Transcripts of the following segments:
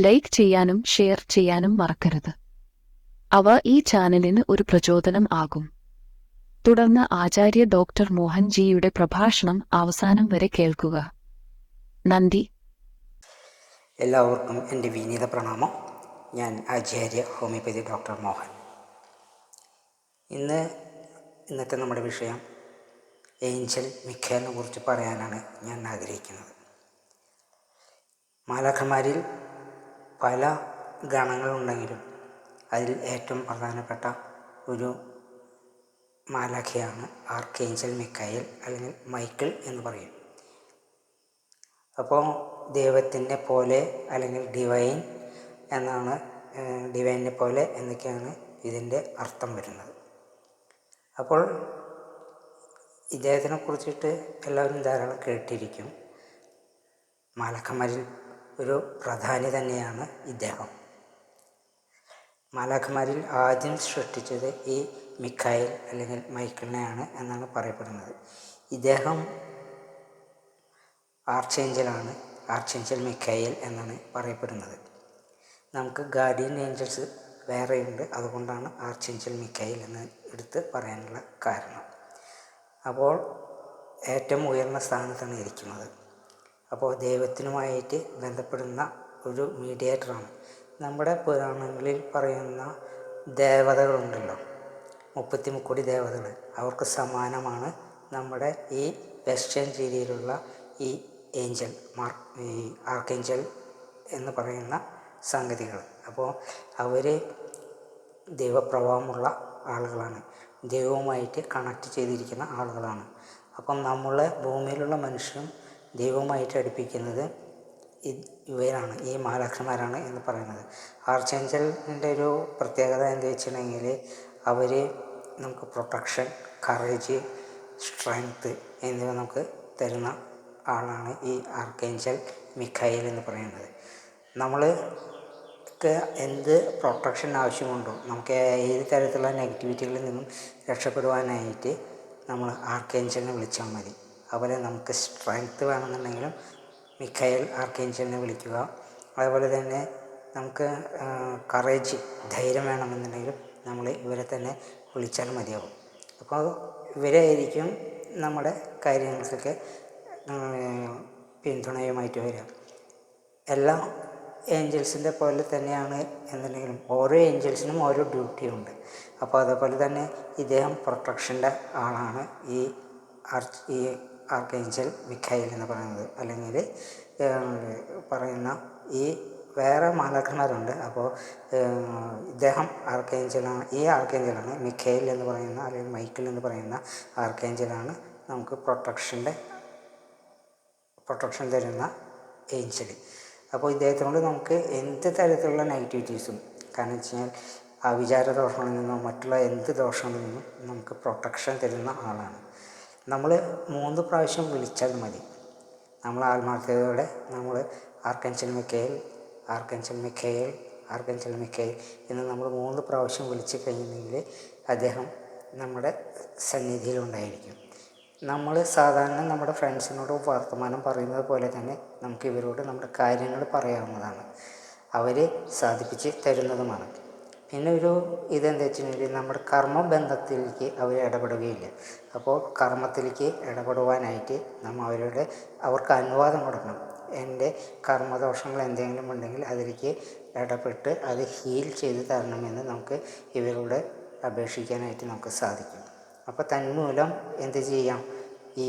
Like ചെയ്യാനും share ചെയ്യാനും മറക്കരുത്. അവ ഈ ചാനലിന് ഒരു പ്രചോദനം ആകും. തുടർന്ന് ആചാര്യ ഡോക്ടർ മോഹൻജിയുടെ പ്രഭാഷണം അവസാനം വരെ കേൾക്കുക. നന്ദി. എല്ലാവർക്കും എന്റെ വിനീത പ്രണാമം. ഞാൻ ആചാര്യ ഹോമിയോപ്പതി ഡോക്ടർ മോഹൻ. ഇന്ന് ഇന്നത്തെ നമ്മുടെ വിഷയം ഏഞ്ചൽ മിഖേലിനെ കുറിച്ച് പറയാനാണ് ഞാൻ ആഗ്രഹിക്കുന്നത്. മാലാഖമാരിൽ പല ഗണങ്ങളുണ്ടെങ്കിലും അതിൽ ഏറ്റവും പ്രധാനപ്പെട്ട ഒരു മാലാഖയാണ് ആർക്കേഞ്ചൽ മിക്കായൽ അല്ലെങ്കിൽ മൈക്കിൾ എന്ന് പറയും. അപ്പോൾ ദൈവത്തിന്റെ പോലെ അല്ലെങ്കിൽ ഡിവൈൻ എന്നാണ് ഡിവൈനെ പോലെ എന്നൊക്കെയാണ് ഇതിന്റെ അർത്ഥം വരുന്നത്. അപ്പോൾ ഇദ്ദേഹത്തിനെ കുറിച്ചിട്ട് എല്ലാവരും ധാരാളം കേട്ടിരിക്കും. മാലാഖമാരിൽ ഒരു പ്രധാനി തന്നെയാണ് ഇദ്ദേഹം. മാലാഖമാരിൽ ആദ്യം സൃഷ്ടിച്ചത് ഈ മിഖായിൽ അല്ലെങ്കിൽ മൈക്കിളിനെയാണ് എന്നാണ് പറയപ്പെടുന്നത്. ഇദ്ദേഹം ആർച്ചേഞ്ചലാണ് ആർച്ചേഞ്ചൽ മിഖായിൽ എന്നാണ് പറയപ്പെടുന്നത്. നമുക്ക് ഗാർഡിയൻ ഏഞ്ചൽസ് വേറെയുണ്ട് അതുകൊണ്ടാണ് ആർച്ചേഞ്ചൽ മിഖായിൽ എന്ന് എടുത്ത് പറയാനുള്ള കാരണം. അപ്പോൾ ഏറ്റവും ഉയർന്ന സ്ഥാനത്താണ് ഇരിക്കുന്നത്. അപ്പോൾ ദൈവത്തിനുമായിട്ട് ബന്ധപ്പെടുന്ന ഒരു മീഡിയേറ്ററാണ് നമ്മുടെ പുരാണങ്ങളിൽ പറയുന്ന ദേവതകളുണ്ടല്ലോ. മുപ്പത്തി മുക്കോടി ദേവതകൾ. അവർക്ക് സമാനമാണ് നമ്മുടെ ഈ വെസ്റ്റേൺ രീതിയിലുള്ള ഈ ഏഞ്ചൽ മാർ ഈ ആർക്കേഞ്ചൽ എന്ന് പറയുന്ന സംഗതികൾ. അപ്പോൾ അവർ ദൈവപ്രഭാവമുള്ള ആളുകളാണ്. ദൈവവുമായിട്ട് കണക്ട് ചെയ്തിരിക്കുന്ന ആളുകളാണ്. അപ്പം നമ്മളെ ഭൂമിയിലുള്ള മനുഷ്യരും ദൈവവുമായിട്ട് അടുപ്പിക്കുന്നത് ഇവരാണ് ഈ മഹാലക്ഷ്മാരാണ് എന്ന് പറയുന്നത്. ആർച്ചേഞ്ചലിന്റെ ഒരു പ്രത്യേകത എന്താ വെച്ചിട്ടുണ്ടെങ്കിൽ അവർ നമുക്ക് പ്രൊട്ടക്ഷൻ കറേജ് സ്ട്രെങ്ത്ത് എന്നിവ നമുക്ക് തരുന്ന ആളാണ് ഈ ആർക്കേഞ്ചൽ മിഖായിൽ എന്ന് പറയുന്നത്. നമ്മൾ എന്ത് പ്രൊട്ടക്ഷൻ ആവശ്യമുണ്ടോ നമുക്ക് ഏത് തരത്തിലുള്ള നെഗറ്റിവിറ്റികളിൽ നിന്നും രക്ഷപ്പെടുവാനായിട്ട് നമ്മൾ ആർക്കേഞ്ചലിനെ വിളിച്ചാൽ മതി. അതുപോലെ നമുക്ക് സ്ട്രെങ്ത് വേണമെന്നുണ്ടെങ്കിലും മിക്കയിൽ ആർക്കേഞ്ചലിനെ വിളിക്കുക. അതുപോലെ തന്നെ നമുക്ക് കറേജ് ധൈര്യം വേണമെന്നുണ്ടെങ്കിലും നമ്മൾ ഇവരെ തന്നെ വിളിച്ചാൽ മതിയാകും അപ്പോൾ ഇവരായിരിക്കും നമ്മുടെ കാര്യങ്ങൾക്കൊക്കെ പിന്തുണയുമായിട്ട് വരിക. എല്ലാ ഏഞ്ചൽസിന്റെ പോലെ തന്നെയാണ് എന്നുണ്ടെങ്കിലും ഓരോ ഏഞ്ചൽസിനും ഓരോ ഡ്യൂട്ടിയുണ്ട് അപ്പോൾ അതേപോലെ തന്നെ ഇദ്ദേഹം പ്രൊട്ടക്ഷന്റെ ആളാണ് ഈ ആർച്ച് ഈ ആർക്കേഞ്ചൽ മിഖായിൽ എന്ന് പറയുന്നത്. അല്ലെങ്കിൽ പറയുന്ന ഈ വേറെ മാലാഖമാരുണ്ട്. അപ്പോൾ ഇദ്ദേഹം ആർക്കേഞ്ചലാണ് ഈ ആർക്കേഞ്ചലാണ് മിഖേൽ എന്ന് പറയുന്ന അല്ലെങ്കിൽ മൈക്കിൾ എന്ന് പറയുന്ന ആർക്കേഞ്ചലാണ് നമുക്ക് പ്രൊട്ടക്ഷന്റെ പ്രൊട്ടക്ഷൻ തരുന്ന ഏഞ്ചൽ. അപ്പോൾ ഇദ്ദേഹത്തിനോട് നമുക്ക് എന്ത് തരത്തിലുള്ള നെഗറ്റിവിറ്റീസും കാരണം വെച്ച് കഴിഞ്ഞാൽ വിചാര ദോഷങ്ങളിൽ നിന്നോ മറ്റുള്ള എന്ത് ദോഷങ്ങളിൽ നിന്നും നമുക്ക് പ്രൊട്ടക്ഷൻ തരുന്ന ആളാണ്. നമ്മൾ മൂന്ന് പ്രാവശ്യം വിളിച്ചാൽ മതി. നമ്മൾ ആത്മാർത്ഥതയോടെ നമ്മൾ ആർക്കൻചൽ മിക്കയിൽ ആർക്കൻചൽ മിക്കയിൽ ആർക്കൻചൽ മിക്കയിൽ എന്ന് നമ്മൾ മൂന്ന് പ്രാവശ്യം വിളിച്ചു കഴിഞ്ഞെങ്കിൽ അദ്ദേഹം നമ്മുടെ സന്നിധിയിലുണ്ടായിരിക്കും നമ്മൾ സാധാരണ നമ്മുടെ ഫ്രണ്ട്സിനോട് വർത്തമാനം പറയുന്നത് പോലെ തന്നെ നമുക്ക് ഇവരോട് നമ്മുടെ കാര്യങ്ങൾ പറയാവുന്നതാണ്. അവരെ സാധിപ്പിച്ച് തരുന്നതുമാണ്. പിന്നെ ഒരു ഇതെന്താ വെച്ചിട്ടുണ്ടെങ്കിൽ നമ്മുടെ കർമ്മബന്ധത്തിലേക്ക് അവർ ഇടപെടുകയില്ല. അപ്പോൾ കർമ്മത്തിലേക്ക് ഇടപെടുവാനായിട്ട് നമ്മൾ അവരുടെ അവർക്ക് അനുവാദം കൊടുക്കണം. എന്റെ കർമ്മദോഷങ്ങൾ എന്തെങ്കിലും ഉണ്ടെങ്കിൽ അതിലേക്ക് ഇടപെട്ട് അത് ഹീൽ ചെയ്ത് തരണമെന്ന് നമുക്ക് ഇവരോട് അപേക്ഷിക്കാനായിട്ട് നമുക്ക് സാധിക്കും. അപ്പോൾ തന്മൂലം എന്ത് ചെയ്യാം? ഈ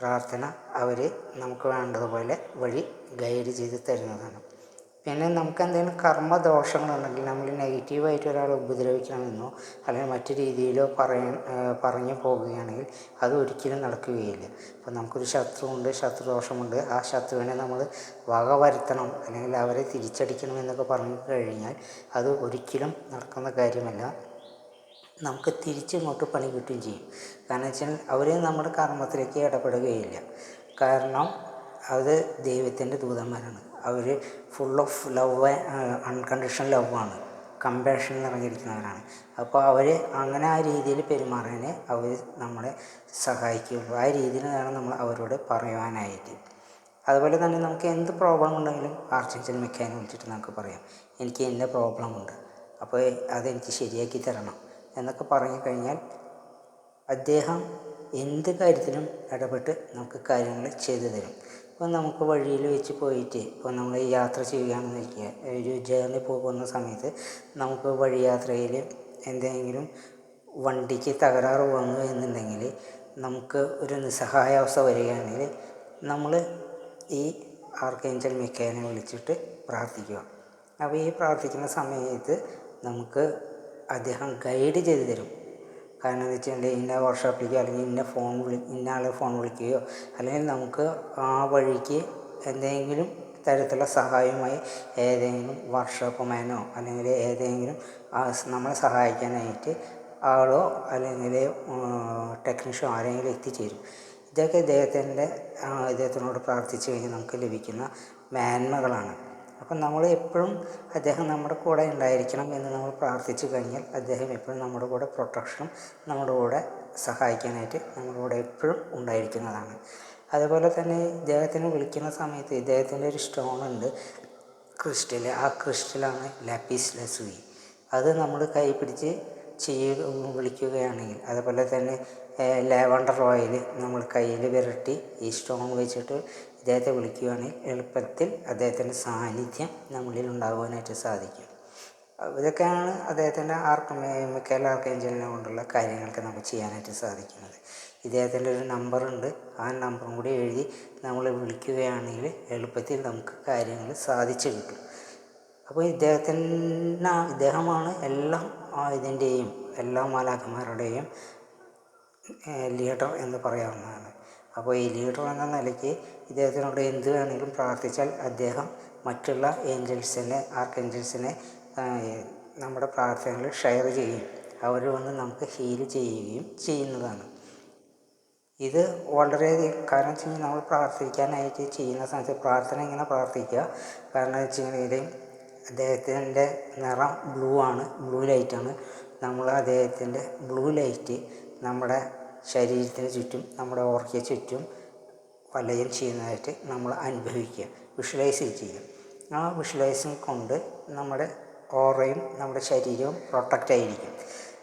പ്രാർത്ഥന അവർ നമുക്ക് വേണ്ടതുപോലെ വഴി ഗൈഡ് ചെയ്ത് തരുന്നതാണ്. പിന്നെ നമുക്ക് എന്തെങ്കിലും കർമ്മദോഷങ്ങളുണ്ടെങ്കിൽ നമ്മൾ നെഗറ്റീവായിട്ട് ഒരാളെ ഉപദ്രവിക്കണമെന്നോ അല്ലെങ്കിൽ മറ്റു രീതിയിലോ പറയാൻ പറഞ്ഞു പോകുകയാണെങ്കിൽ അത് ഒരിക്കലും നടക്കുകയില്ല. അപ്പോൾ നമുക്കൊരു ശത്രുവുണ്ട് ശത്രുദോഷമുണ്ട്. ആ ശത്രുവിനെ നമ്മൾ വക വരുത്തണം അല്ലെങ്കിൽ അവരെ തിരിച്ചടിക്കണം എന്നൊക്കെ പറഞ്ഞു കഴിഞ്ഞാൽ അത് ഒരിക്കലും നടക്കുന്ന കാര്യമല്ല. നമുക്ക് തിരിച്ചിങ്ങോട്ട് പണി കിട്ടുകയും ചെയ്യും. കാരണം വെച്ചാൽ അവർ നമ്മുടെ കർമ്മത്തിലേക്ക് ഇടപെടുകയില്ല. കാരണം അത് ദൈവത്തിന്റെ ദൂതന്മാരാണ്. അവർ ഫുൾ ഓഫ് ലവ് അൺകണ്ടീഷണൽ ലവാണ് കമ്പാഷൻ നിറഞ്ഞിരിക്കുന്നവരാണ്. അപ്പോൾ അവർ അങ്ങനെ ആ രീതിയിൽ പെരുമാറാനെ അവർ നമ്മളെ സഹായിക്കുകയുള്ളൂ ആ രീതിയിൽ വേണം നമ്മൾ അവരോട് പറയുവാനായിട്ട്. അതുപോലെ തന്നെ നമുക്ക് എന്ത് പ്രോബ്ലം ഉണ്ടെങ്കിലും ആർച്ചൻസൽ മെക്കാനെ വിളിച്ചിട്ട് നമുക്ക് പറയാം. എനിക്ക് എന്റെ പ്രോബ്ലം ഉണ്ട്. അപ്പോൾ അതെനിക്ക് ശരിയാക്കി തരണം എന്നൊക്കെ പറഞ്ഞു കഴിഞ്ഞാൽ അദ്ദേഹം എന്ത് കാര്യത്തിലും ഇടപെട്ട് നമുക്ക് കാര്യങ്ങൾ ചെയ്തു തരും. ഇപ്പോൾ നമുക്ക് വഴിയിൽ വെച്ച് പോയിട്ട് ഇപ്പോൾ നമ്മൾ യാത്ര ചെയ്യുകയാണെന്ന് വയ്ക്കുക ഒരു ജേർണി പോകുന്ന സമയത്ത് നമുക്ക് വഴി യാത്രയിൽ എന്തെങ്കിലും വണ്ടിക്ക് തകരാറ് വന്നു എന്നുണ്ടെങ്കിൽ നമുക്ക് ഒരു നിസ്സഹായാവസ്ഥ വരികയാണെങ്കിൽ നമ്മൾ ഈ ആർക്കേഞ്ചൽ മിക്കാനെ വിളിച്ചിട്ട് പ്രാർത്ഥിക്കുക. അപ്പോൾ ഈ പ്രാർത്ഥിക്കുന്ന സമയത്ത് നമുക്ക് അദ്ദേഹം ഗൈഡ് ചെയ്തു തരും. കാരണം എന്ന് വെച്ചിട്ടുണ്ടെങ്കിൽ ഇന്ന വർക്ക്ഷോപ്പിലേക്കോ അല്ലെങ്കിൽ ഇന്ന ഫോൺ വിളി ഇന്ന ആളെ ഫോൺ വിളിക്കുകയോ അല്ലെങ്കിൽ നമുക്ക് ആ വഴിക്ക് എന്തെങ്കിലും തരത്തിലുള്ള സഹായമായി ഏതെങ്കിലും വർക്ക്ഷോപ്പ് മാനോ അല്ലെങ്കിൽ ഏതെങ്കിലും നമ്മളെ സഹായിക്കാനായിട്ട് ആളോ അല്ലെങ്കിൽ ടെക്നീഷ്യനോ ആരെങ്കിലും എത്തിച്ചേരും. ഇതൊക്കെ ഇദ്ദേഹത്തിന്റെ ഇദ്ദേഹത്തിനോട് പ്രാർത്ഥിച്ചു കഴിഞ്ഞാൽ നമുക്ക് ലഭിക്കുന്ന മേന്മകളാണ്. അപ്പം നമ്മൾ എപ്പോഴും അദ്ദേഹം നമ്മുടെ കൂടെ ഉണ്ടായിരിക്കണം എന്ന് നമ്മൾ പ്രാർത്ഥിച്ചു കഴിഞ്ഞാൽ അദ്ദേഹം എപ്പോഴും നമ്മുടെ കൂടെ പ്രൊട്ടക്ഷനും നമ്മുടെ കൂടെ സഹായിക്കാനായിട്ട് നമ്മുടെ കൂടെ എപ്പോഴും ഉണ്ടായിരിക്കുന്നതാണ്. അതുപോലെ തന്നെ ഇദ്ദേഹത്തിനെ വിളിക്കുന്ന സമയത്ത് ഇദ്ദേഹത്തിന്റെ ഒരു സ്റ്റോണുണ്ട് ക്രിസ്റ്റൽ ആ ക്രിസ്റ്റലാണ് ലാപ്പീസ് ലസുവി അത് നമ്മൾ കൈ പിടിച്ച് ചെയ്യുക വിളിക്കുകയാണെങ്കിൽ അതുപോലെ തന്നെ ലാവണ്ടർ ഓയിൽ നമ്മൾ കയ്യിൽ വിരട്ടി ഈ സ്റ്റോൺ വെച്ചിട്ട് ഇദ്ദേഹത്തെ വിളിക്കുകയാണെങ്കിൽ എളുപ്പത്തിൽ അദ്ദേഹത്തിന്റെ സാന്നിധ്യം നമ്മളിൽ ഉണ്ടാകുവാനായിട്ട് സാധിക്കും. ഇതൊക്കെയാണ് അദ്ദേഹത്തിന്റെ ആർക്ക് മിക്കൽ ആർക്കേഞ്ചലിനെ കൊണ്ടുള്ള കാര്യങ്ങളൊക്കെ നമുക്ക് ചെയ്യാനായിട്ട് സാധിക്കുന്നത്. ഇദ്ദേഹത്തിന്റെ ഒരു നമ്പറുണ്ട്. ആ നമ്പറും കൂടി എഴുതി നമ്മൾ വിളിക്കുകയാണെങ്കിൽ എളുപ്പത്തിൽ നമുക്ക് കാര്യങ്ങൾ സാധിച്ചു കിട്ടും. അപ്പോൾ ഇദ്ദേഹത്തിന് ഇദ്ദേഹമാണ് എല്ലാം ഇതിന്റെയും എല്ലാ മാലാഖമാരുടെയും ലീഡർ എന്ന് പറയാവുന്നതാണ്. അപ്പോൾ ഈ ലീഡർ എന്ന നിലയ്ക്ക് ഇദ്ദേഹത്തിനോട് എന്ത് വേണമെങ്കിലും പ്രാർത്ഥിച്ചാൽ അദ്ദേഹം മറ്റുള്ള ഏഞ്ചൽസിനെ ആർക്കേഞ്ചൽസിനെ നമ്മുടെ പ്രാർത്ഥനകൾ ഷെയർ ചെയ്യും അവർ വന്ന് നമുക്ക് ഹീൽ ചെയ്യുകയും ചെയ്യുന്നതാണ്. ഇത് വളരെ കാരണം വെച്ച് കഴിഞ്ഞാൽ നമ്മൾ പ്രാർത്ഥിക്കാനായിട്ട് ചെയ്യുന്ന സമയത്ത് പ്രാർത്ഥന ഇങ്ങനെ പ്രാർത്ഥിക്കുക? കാരണം വെച്ച് കഴിഞ്ഞാൽ അദ്ദേഹത്തിന്റെ നിറം ബ്ലൂ ആണ് ബ്ലൂ ലൈറ്റാണ് നമ്മൾ അദ്ദേഹത്തിന്റെ ബ്ലൂ ലൈറ്റ് നമ്മുടെ ശരീരത്തിന് ചുറ്റും നമ്മുടെ ഓർക്കയ്ക്ക് ചുറ്റും വലയം ചെയ്യുന്നതായിട്ട് നമ്മൾ അനുഭവിക്കുക വിഷ്വലൈസ് ചെയ്യുക. ആ വിഷ്വലൈസിങ് കൊണ്ട് നമ്മുടെ ഓറയും നമ്മുടെ ശരീരവും പ്രൊട്ടക്റ്റ് ആയിരിക്കും.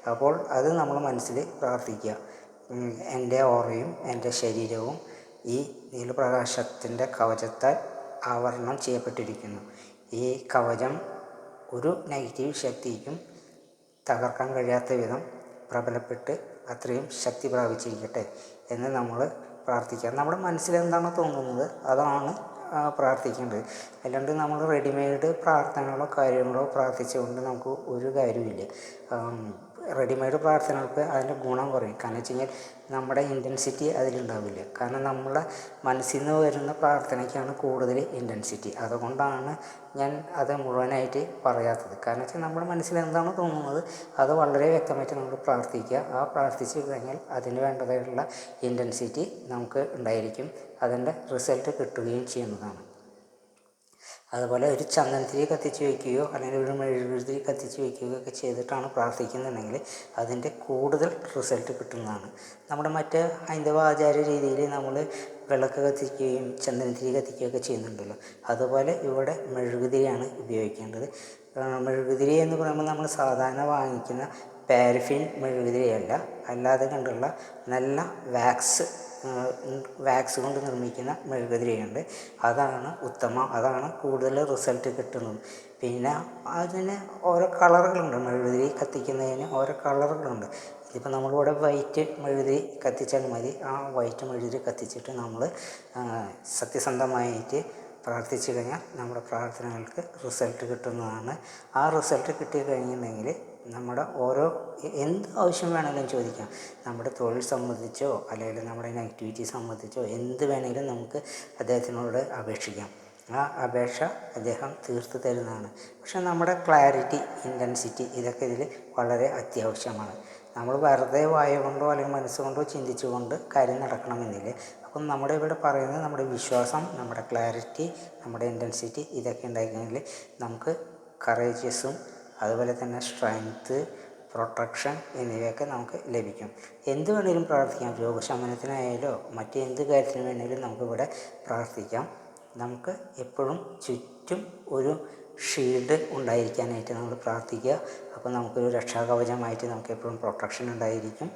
അപ്പോൾ അത് നമ്മൾ മനസ്സിൽ പ്രാർത്ഥിക്കുക. എന്റെ ഓറയും എന്റെ ശരീരവും ഈ നീലപ്രകാശത്തിന്റെ കവചത്താൽ ആവരണം ചെയ്യപ്പെട്ടിരിക്കുന്നു. ഈ കവചം ഒരു നെഗറ്റീവ് ശക്തിക്കും തകർക്കാൻ കഴിയാത്ത വിധം പ്രബലപ്പെട്ട് അത്രയും ശക്തി പ്രാപിച്ചിരിക്കട്ടെ എന്ന് നമ്മൾ പ്രാർത്ഥിക്കുക. നമ്മുടെ മനസ്സിൽ എന്താണോ തോന്നുന്നത് അതാണ് പ്രാർത്ഥിക്കേണ്ടത്. അല്ലാണ്ട് നമ്മൾ റെഡിമെയ്ഡ് പ്രാർത്ഥനകളോ കാര്യങ്ങളോ പ്രാർത്ഥിച്ചുകൊണ്ട് നമുക്ക് ഒരു കാര്യമില്ല റെഡിമെയ്ഡ് പ്രാർത്ഥനകൾക്ക് അതിന്റെ ഗുണം കുറയും. കാരണം വെച്ച് കഴിഞ്ഞാൽ നമ്മുടെ ഇന്റൻസിറ്റി അതിലുണ്ടാവില്ല. കാരണം നമ്മളെ മനസ്സിൽ നിന്ന് വരുന്ന പ്രാർത്ഥനയ്ക്കാണ് കൂടുതൽ ഇന്റൻസിറ്റി അതുകൊണ്ടാണ് ഞാൻ അത് മുഴുവനായിട്ട് പറയാത്തത്. കാരണം വെച്ചാൽ നമ്മുടെ മനസ്സിൽ എന്താണോ തോന്നുന്നത്? അത് വളരെ വ്യക്തമായിട്ട് നമ്മൾ പ്രാർത്ഥിക്കുക. ആ പ്രാർത്ഥിച്ച് കഴിഞ്ഞാൽ അതിന് വേണ്ടതായിട്ടുള്ള ഇന്റൻസിറ്റി നമുക്ക് ഉണ്ടായിരിക്കും. അതിന്റെ റിസൾട്ട് കിട്ടുകയും ചെയ്യുന്നതാണ്. അതുപോലെ ഒരു ചന്ദനത്തിരി കത്തിച്ച് വയ്ക്കുകയോ അല്ലെങ്കിൽ ഒരു മെഴുകുതിരി കത്തിച്ച് വയ്ക്കുകയോ ഒക്കെ ചെയ്തിട്ടാണ് പ്രാർത്ഥിക്കുന്നുണ്ടെങ്കിൽ അതിന്റെ കൂടുതൽ റിസൾട്ട് കിട്ടുന്നതാണ്. നമ്മുടെ മറ്റ് ഹൈന്ദവ ആചാര രീതിയിൽ നമ്മൾ വിളക്ക് കത്തിക്കുകയും ചന്ദനത്തിരി കത്തിക്കുകയൊക്കെ ചെയ്യുന്നുണ്ടല്ലോ. അതുപോലെ ഇവിടെ മെഴുകുതിരിയാണ് ഉപയോഗിക്കേണ്ടത്. മെഴുകുതിരി എന്ന് പറയുമ്പോൾ നമ്മൾ സാധാരണ വാങ്ങിക്കുന്ന പാരഫിൻ മെഴുകുതിരിയല്ല. അല്ലാതെ കണ്ടുള്ള നല്ല വാക്സ് വാക്സ് കൊണ്ട് നിർമ്മിക്കുന്ന മെഴുകുതിരിയുണ്ട്. അതാണ് ഉത്തമം. അതാണ് കൂടുതൽ റിസൾട്ട് കിട്ടുന്നത്. പിന്നെ അതിന് ഓരോ കളറുകളുണ്ട്. മെഴുകുതിരി കത്തിക്കുന്നതിന് ഓരോ കളറുകളുണ്ട്. ഇതിപ്പോൾ നമ്മളിവിടെ വൈറ്റ് മെഴുകുതിരി കത്തിച്ചാൽ മതി. ആ വൈറ്റ് മെഴുകുതിരി കത്തിച്ചിട്ട് നമ്മൾ സത്യസന്ധമായിട്ട് പ്രാർത്ഥിച്ചു കഴിഞ്ഞാൽ നമ്മുടെ പ്രാർത്ഥനകൾക്ക് റിസൾട്ട് കിട്ടുന്നതാണ്. ആ റിസൾട്ട് കിട്ടിക്കഴിഞ്ഞിട്ടുണ്ടെങ്കിൽ നമ്മുടെ ഓരോ എന്ത് ആവശ്യം വേണമെങ്കിലും ചോദിക്കാം. നമ്മുടെ തൊഴിൽ സംബന്ധിച്ചോ അല്ലെങ്കിൽ നമ്മുടെ നെഗറ്റിവിറ്റി സംബന്ധിച്ചോ എന്ത് വേണമെങ്കിലും നമുക്ക് അദ്ദേഹത്തിനോട് അപേക്ഷിക്കാം. ആ അപേക്ഷ അദ്ദേഹം തീർത്ത് തരുന്നതാണ്. പക്ഷെ നമ്മുടെ ക്ലാരിറ്റി ഇന്റൻസിറ്റി ഇതൊക്കെ ഇതിൽ വളരെ അത്യാവശ്യമാണ്. നമ്മൾ വെറുതെ വായകൊണ്ടോ അല്ലെങ്കിൽ മനസ്സുകൊണ്ടോ ചിന്തിച്ചുകൊണ്ട് കാര്യം നടക്കണമെന്നില്ല. അപ്പം നമ്മുടെ ഇവിടെ പറയുന്നത് നമ്മുടെ വിശ്വാസം നമ്മുടെ ക്ലാരിറ്റി നമ്മുടെ ഇന്റൻസിറ്റി ഇതൊക്കെ ഉണ്ടായിക്കഴിഞ്ഞാൽ നമുക്ക് കറേജിയസും അതുപോലെ തന്നെ സ്ട്രെങ്ത്ത് പ്രൊട്ടക്ഷൻ എന്നിവയൊക്കെ നമുക്ക് ലഭിക്കും. എന്ത് വേണേലും പ്രാർത്ഥിക്കാം. രോഗശമനത്തിനായാലോ മറ്റെന്ത് കാര്യത്തിന് വേണേലും നമുക്കിവിടെ പ്രാർത്ഥിക്കാം. നമുക്ക് എപ്പോഴും ചുറ്റും ഒരു ഷീൽഡ് ഉണ്ടായിരിക്കാനായിട്ട് നമ്മൾ പ്രാർത്ഥിക്കുക. അപ്പോൾ നമുക്കൊരു രക്ഷാകവചമായിട്ട് നമുക്ക് എപ്പോഴും പ്രൊട്ടക്ഷൻ ഉണ്ടായിരിക്കും.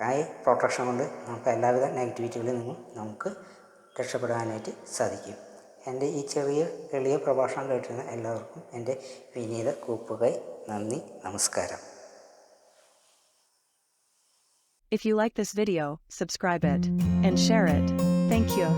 ആ പ്രൊട്ടക്ഷൻ കൊണ്ട് നമുക്ക് എല്ലാവിധ നെഗറ്റിവിറ്റികളിൽ നിന്നും നമുക്ക് രക്ഷപ്പെടാനായിട്ട് സാധിക്കും. എന്റെ ഈ ചെറിയ എളിയ പ്രഭാഷണം കേട്ടിരുന്ന എല്ലാവർക്കും എന്റെ വിനീത കൂപ്പുകൈ നന്ദി നമസ്കാരം If you like this video, subscribe it and share it. Thank you.